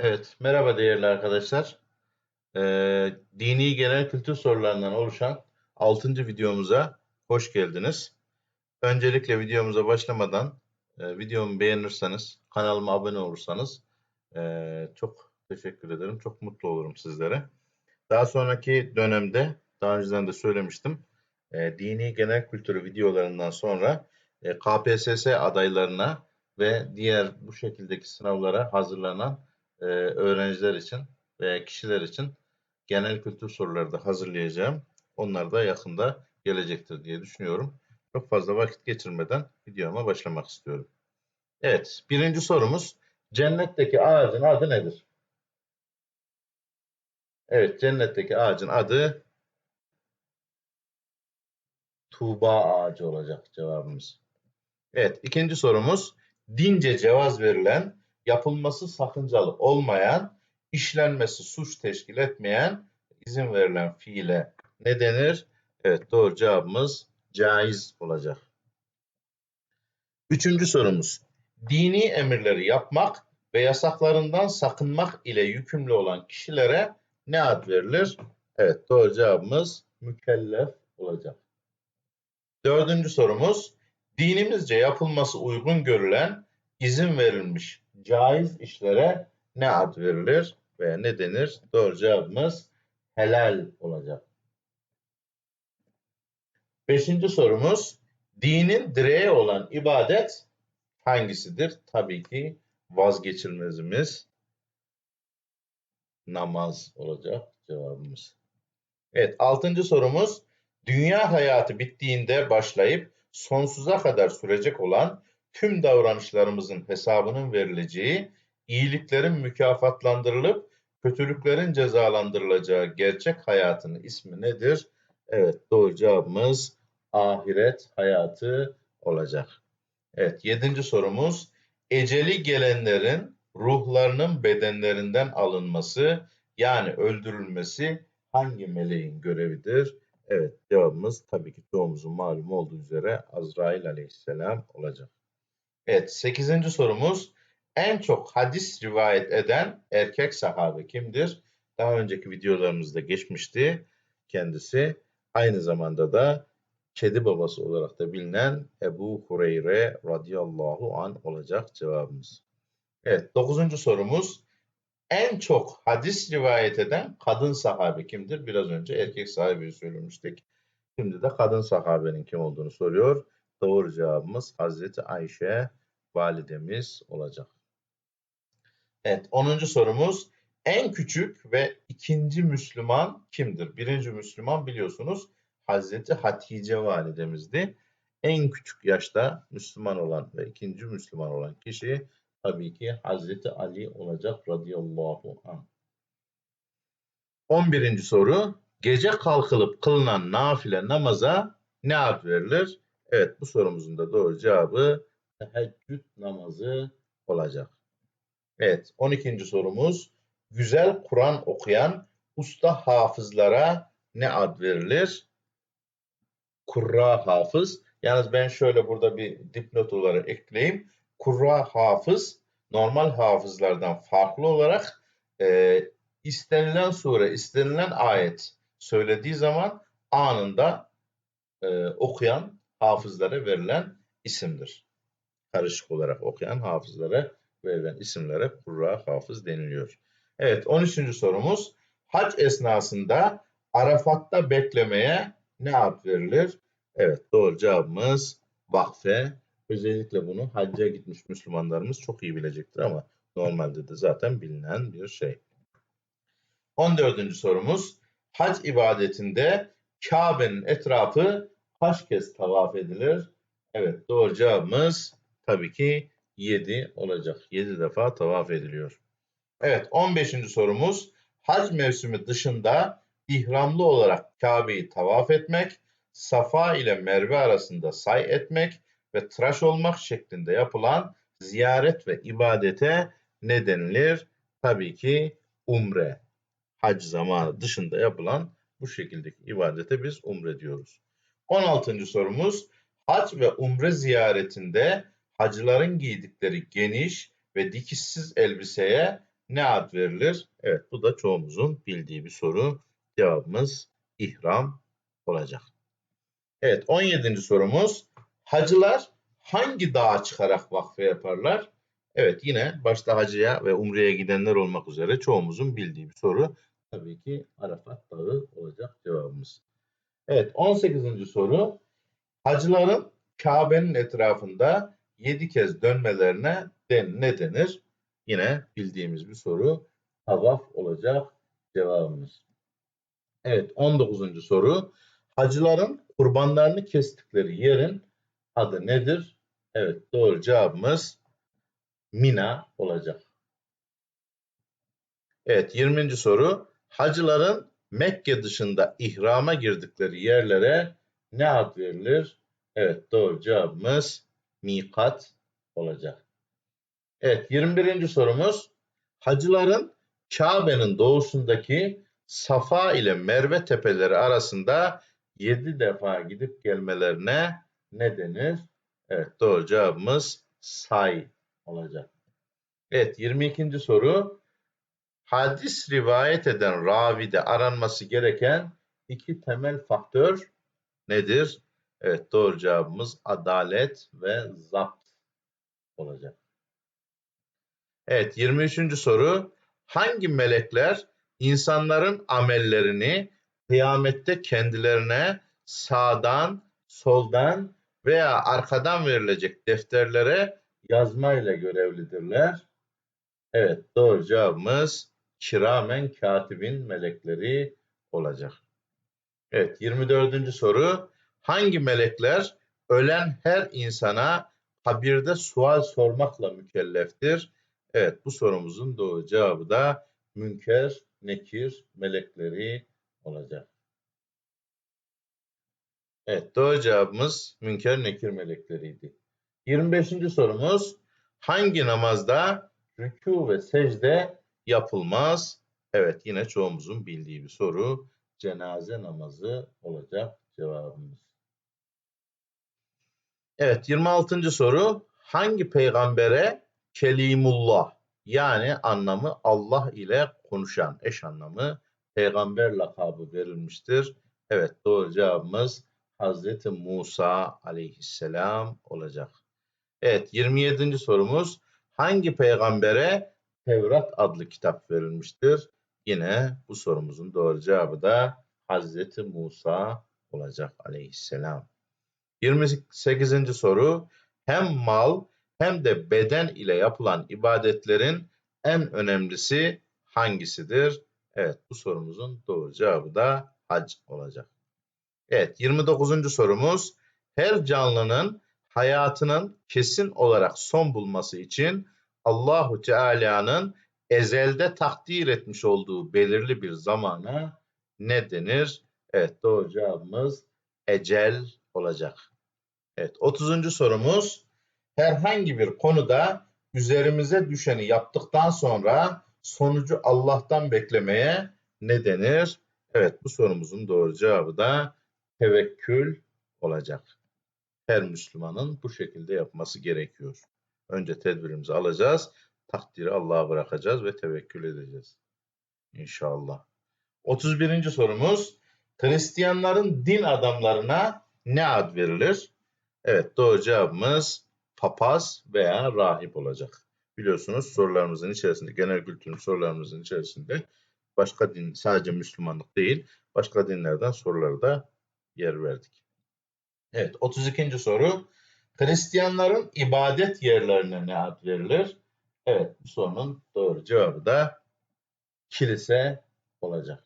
Evet, merhaba değerli arkadaşlar. Ee, dini genel kültür sorularından oluşan 6. videomuza hoş geldiniz. Öncelikle videomuza başlamadan e, videomu beğenirseniz, kanalıma abone olursanız e, çok teşekkür ederim. Çok mutlu olurum sizlere. Daha sonraki dönemde, daha önceden de söylemiştim, e, dini genel kültürü videolarından sonra e, KPSS adaylarına ve diğer bu şekildeki sınavlara hazırlanan e, öğrenciler için ve kişiler için genel kültür soruları da hazırlayacağım. Onlar da yakında gelecektir diye düşünüyorum. Çok fazla vakit geçirmeden videoma başlamak istiyorum. Evet, birinci sorumuz cennetteki ağacın adı nedir? Evet, cennetteki ağacın adı Tuğba ağacı olacak cevabımız. Evet, ikinci sorumuz dince cevaz verilen yapılması sakıncalı olmayan, işlenmesi suç teşkil etmeyen izin verilen fiile ne denir? Evet doğru cevabımız caiz olacak. Üçüncü sorumuz. Dini emirleri yapmak ve yasaklarından sakınmak ile yükümlü olan kişilere ne ad verilir? Evet doğru cevabımız mükellef olacak. Dördüncü sorumuz. Dinimizce yapılması uygun görülen, izin verilmiş caiz işlere ne ad verilir veya ne denir? Doğru cevabımız helal olacak. Beşinci sorumuz, dinin direği olan ibadet hangisidir? Tabii ki vazgeçilmezimiz namaz olacak cevabımız. Evet, altıncı sorumuz, dünya hayatı bittiğinde başlayıp sonsuza kadar sürecek olan tüm davranışlarımızın hesabının verileceği, iyiliklerin mükafatlandırılıp kötülüklerin cezalandırılacağı gerçek hayatın ismi nedir? Evet doğru cevabımız ahiret hayatı olacak. Evet yedinci sorumuz eceli gelenlerin ruhlarının bedenlerinden alınması yani öldürülmesi hangi meleğin görevidir? Evet cevabımız tabii ki çoğumuzun malum olduğu üzere Azrail aleyhisselam olacak. Evet, sekizinci sorumuz. En çok hadis rivayet eden erkek sahabe kimdir? Daha önceki videolarımızda geçmişti kendisi. Aynı zamanda da kedi babası olarak da bilinen Ebu Hureyre radıyallahu an olacak cevabımız. Evet, dokuzuncu sorumuz. En çok hadis rivayet eden kadın sahabe kimdir? Biraz önce erkek sahabeyi söylemiştik. Şimdi de kadın sahabenin kim olduğunu soruyor. Doğru cevabımız Hazreti Ayşe validemiz olacak. Evet 10. sorumuz en küçük ve ikinci Müslüman kimdir? Birinci Müslüman biliyorsunuz Hazreti Hatice validemizdi. En küçük yaşta Müslüman olan ve ikinci Müslüman olan kişi tabii ki Hazreti Ali olacak radıyallahu anh. 11. soru gece kalkılıp kılınan nafile namaza ne ad verilir? Evet bu sorumuzun da doğru cevabı teheccüd namazı olacak. Evet 12. sorumuz güzel Kur'an okuyan usta hafızlara ne ad verilir? Kurra hafız. Yalnız ben şöyle burada bir dipnot olarak ekleyeyim. Kurra hafız normal hafızlardan farklı olarak e, istenilen sure, istenilen ayet söylediği zaman anında e, okuyan hafızlara verilen isimdir karışık olarak okuyan hafızlara verilen isimlere kurra hafız deniliyor. Evet 13. sorumuz hac esnasında Arafat'ta beklemeye ne ad verilir? Evet doğru cevabımız vakfe. Özellikle bunu hacca gitmiş Müslümanlarımız çok iyi bilecektir ama normalde de zaten bilinen bir şey. 14. sorumuz hac ibadetinde Kabe'nin etrafı kaç kez tavaf edilir? Evet doğru cevabımız tabii ki 7 olacak. 7 defa tavaf ediliyor. Evet 15. sorumuz hac mevsimi dışında ihramlı olarak Kabe'yi tavaf etmek, Safa ile Merve arasında say etmek ve tıraş olmak şeklinde yapılan ziyaret ve ibadete ne denilir? Tabii ki umre. Hac zamanı dışında yapılan bu şekildeki ibadete biz umre diyoruz. 16. sorumuz hac ve umre ziyaretinde hacıların giydikleri geniş ve dikişsiz elbiseye ne ad verilir? Evet bu da çoğumuzun bildiği bir soru. Cevabımız ihram olacak. Evet 17. sorumuz. Hacılar hangi dağa çıkarak vakfe yaparlar? Evet yine başta hacıya ve umreye gidenler olmak üzere çoğumuzun bildiği bir soru. Tabii ki Arafat Dağı olacak cevabımız. Evet 18. soru. Hacıların Kabe'nin etrafında 7 kez dönmelerine den ne denir? Yine bildiğimiz bir soru. Tavaf olacak cevabımız. Evet 19. soru. Hacıların kurbanlarını kestikleri yerin adı nedir? Evet doğru cevabımız Mina olacak. Evet 20. soru. Hacıların Mekke dışında ihrama girdikleri yerlere ne ad verilir? Evet doğru cevabımız mikat olacak. Evet 21. sorumuz. Hacıların Kabe'nin doğusundaki Safa ile Merve tepeleri arasında 7 defa gidip gelmelerine ne denir? Evet doğru cevabımız say olacak. Evet 22. soru. Hadis rivayet eden ravide aranması gereken iki temel faktör nedir? Evet doğru cevabımız adalet ve zapt olacak. Evet 23. soru. Hangi melekler insanların amellerini kıyamette kendilerine sağdan, soldan veya arkadan verilecek defterlere yazmayla görevlidirler? Evet doğru cevabımız kiramen katibin melekleri olacak. Evet 24. soru. Hangi melekler ölen her insana kabirde sual sormakla mükelleftir? Evet bu sorumuzun doğru cevabı da münker, nekir melekleri olacak. Evet doğru cevabımız münker nekir melekleriydi. 25. sorumuz hangi namazda rükû ve secde yapılmaz? Evet yine çoğumuzun bildiği bir soru. Cenaze namazı olacak cevabımız. Evet 26. soru hangi peygambere kelimullah yani anlamı Allah ile konuşan eş anlamı peygamber lakabı verilmiştir. Evet doğru cevabımız Hazreti Musa aleyhisselam olacak. Evet 27. sorumuz hangi peygambere Tevrat adlı kitap verilmiştir? Yine bu sorumuzun doğru cevabı da Hazreti Musa olacak aleyhisselam. 28. soru hem mal hem de beden ile yapılan ibadetlerin en önemlisi hangisidir? Evet bu sorumuzun doğru cevabı da hac olacak. Evet 29. sorumuz her canlının hayatının kesin olarak son bulması için Allahu Teala'nın ezelde takdir etmiş olduğu belirli bir zamana ne denir? Evet doğru cevabımız ecel olacak. Evet 30. sorumuz herhangi bir konuda üzerimize düşeni yaptıktan sonra sonucu Allah'tan beklemeye ne denir? Evet bu sorumuzun doğru cevabı da tevekkül olacak. Her Müslümanın bu şekilde yapması gerekiyor. Önce tedbirimizi alacağız, takdiri Allah'a bırakacağız ve tevekkül edeceğiz. İnşallah. 31. sorumuz Hristiyanların din adamlarına ne ad verilir? Evet doğru cevabımız papaz veya rahip olacak. Biliyorsunuz sorularımızın içerisinde, genel kültürün sorularımızın içerisinde başka din, sadece Müslümanlık değil, başka dinlerden soruları da yer verdik. Evet, 32. soru. Hristiyanların ibadet yerlerine ne ad verilir? Evet, bu sorunun doğru cevabı da kilise olacak.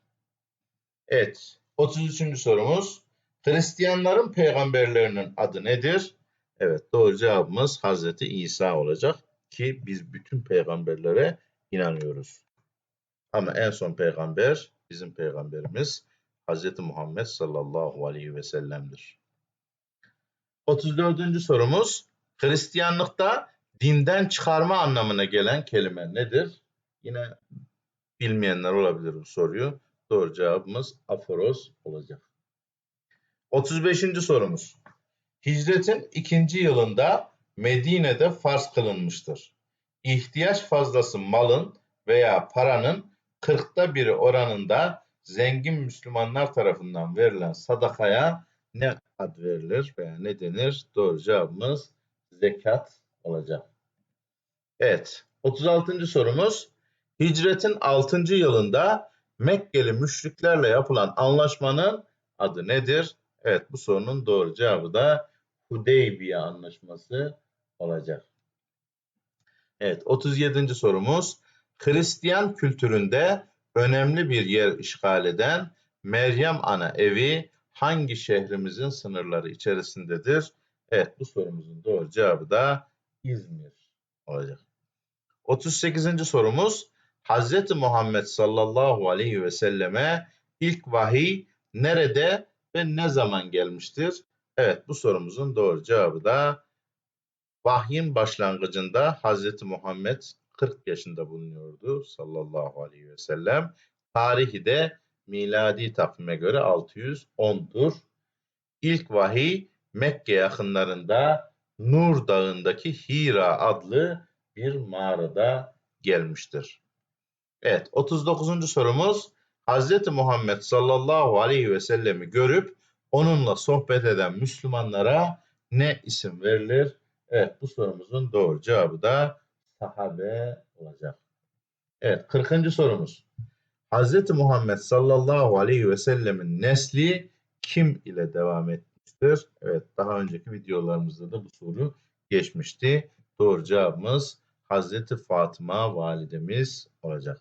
Evet, 33. sorumuz. Hristiyanların peygamberlerinin adı nedir? Evet doğru cevabımız Hazreti İsa olacak ki biz bütün peygamberlere inanıyoruz. Ama en son peygamber bizim peygamberimiz Hazreti Muhammed sallallahu aleyhi ve sellem'dir. 34. sorumuz Hristiyanlıkta dinden çıkarma anlamına gelen kelime nedir? Yine bilmeyenler olabilir bu soruyu. Doğru cevabımız aforos olacak. 35. sorumuz. Hicretin ikinci yılında Medine'de farz kılınmıştır. İhtiyaç fazlası malın veya paranın kırkta biri oranında zengin Müslümanlar tarafından verilen sadakaya ne ad verilir veya ne denir? Doğru cevabımız zekat olacak. Evet. 36. sorumuz. Hicretin 6. yılında Mekkeli müşriklerle yapılan anlaşmanın adı nedir? Evet bu sorunun doğru cevabı da Hudeybiye anlaşması olacak. Evet 37. sorumuz. Hristiyan kültüründe önemli bir yer işgal eden Meryem Ana evi hangi şehrimizin sınırları içerisindedir? Evet bu sorumuzun doğru cevabı da İzmir olacak. 38. sorumuz Hz. Muhammed sallallahu aleyhi ve selleme ilk vahiy nerede ve ne zaman gelmiştir? Evet bu sorumuzun doğru cevabı da vahyin başlangıcında Hz. Muhammed 40 yaşında bulunuyordu sallallahu aleyhi ve sellem. Tarihi de miladi takvime göre 610'dur. İlk vahiy Mekke yakınlarında Nur Dağı'ndaki Hira adlı bir mağarada gelmiştir. Evet 39. sorumuz Hz. Muhammed sallallahu aleyhi ve sellemi görüp onunla sohbet eden Müslümanlara ne isim verilir? Evet bu sorumuzun doğru cevabı da sahabe olacak. Evet 40. sorumuz. Hz. Muhammed sallallahu aleyhi ve sellemin nesli kim ile devam etmiştir? Evet daha önceki videolarımızda da bu soru geçmişti. Doğru cevabımız Hazreti Fatıma validemiz olacak.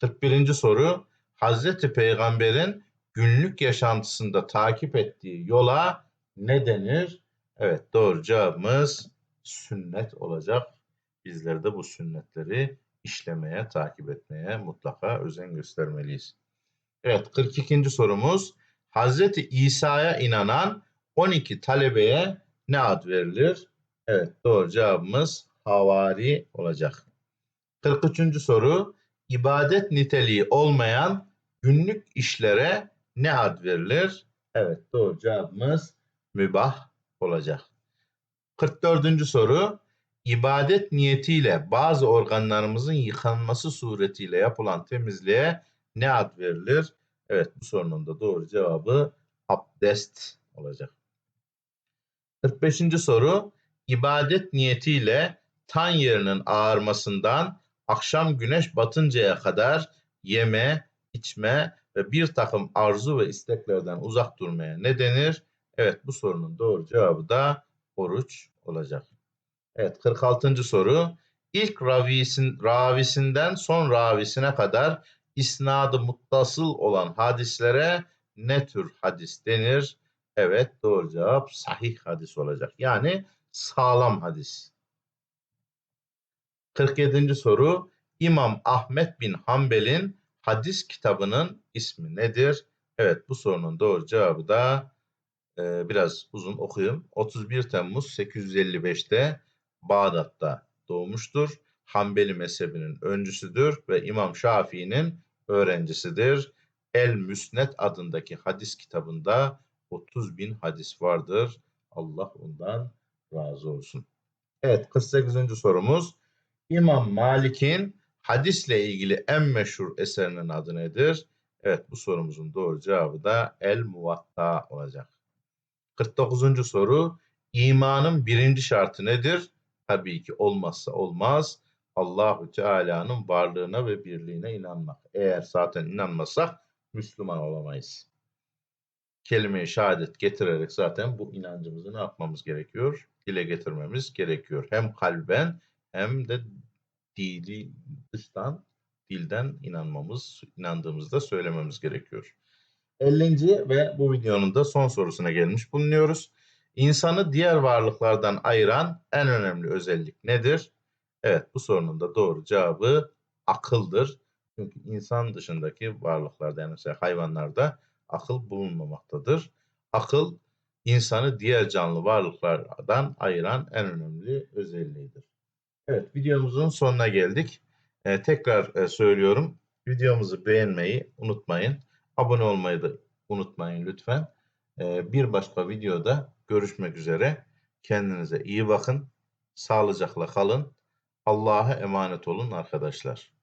41. soru Hazreti Peygamber'in günlük yaşantısında takip ettiği yola ne denir? Evet doğru cevabımız sünnet olacak. Bizler de bu sünnetleri işlemeye, takip etmeye mutlaka özen göstermeliyiz. Evet 42. sorumuz Hazreti İsa'ya inanan 12 talebeye ne ad verilir? Evet doğru cevabımız havari olacak. 43. soru ibadet niteliği olmayan günlük işlere ne ad verilir? Evet doğru cevabımız mübah olacak. 44. soru ibadet niyetiyle bazı organlarımızın yıkanması suretiyle yapılan temizliğe ne ad verilir? Evet bu sorunun da doğru cevabı abdest olacak. 45. soru ibadet niyetiyle tan yerinin ağarmasından akşam güneş batıncaya kadar yeme, içme ve bir takım arzu ve isteklerden uzak durmaya ne denir? Evet bu sorunun doğru cevabı da oruç olacak. Evet 46. soru. İlk ravisin, ravisinden son ravisine kadar isnadı muttasıl olan hadislere ne tür hadis denir? Evet doğru cevap sahih hadis olacak. Yani sağlam hadis. 47. soru İmam Ahmet bin Hanbel'in hadis kitabının ismi nedir? Evet bu sorunun doğru cevabı da e, biraz uzun okuyayım. 31 Temmuz 855'te Bağdat'ta doğmuştur. Hanbeli mezhebinin öncüsüdür ve İmam Şafii'nin öğrencisidir. El Müsnet adındaki hadis kitabında 30 bin hadis vardır. Allah ondan razı olsun. Evet 48. sorumuz. İmam Malik'in hadisle ilgili en meşhur eserinin adı nedir? Evet bu sorumuzun doğru cevabı da El Muvatta olacak. 49. soru. İmanın birinci şartı nedir? Tabii ki olmazsa olmaz. Allahü Teala'nın varlığına ve birliğine inanmak. Eğer zaten inanmasak Müslüman olamayız. Kelime-i şehadet getirerek zaten bu inancımızı ne yapmamız gerekiyor? Dile getirmemiz gerekiyor. Hem kalben hem de dili dıştan, dilden inanmamız, inandığımızda söylememiz gerekiyor. 50. ve bu videonun da son sorusuna gelmiş bulunuyoruz. İnsanı diğer varlıklardan ayıran en önemli özellik nedir? Evet bu sorunun da doğru cevabı akıldır. Çünkü insan dışındaki varlıklarda yani mesela hayvanlarda akıl bulunmamaktadır. Akıl insanı diğer canlı varlıklardan ayıran en önemli özelliğidir. Evet videomuzun sonuna geldik. Ee, tekrar e, söylüyorum. Videomuzu beğenmeyi unutmayın. Abone olmayı da unutmayın lütfen. Ee, bir başka videoda görüşmek üzere. Kendinize iyi bakın. Sağlıcakla kalın. Allah'a emanet olun arkadaşlar.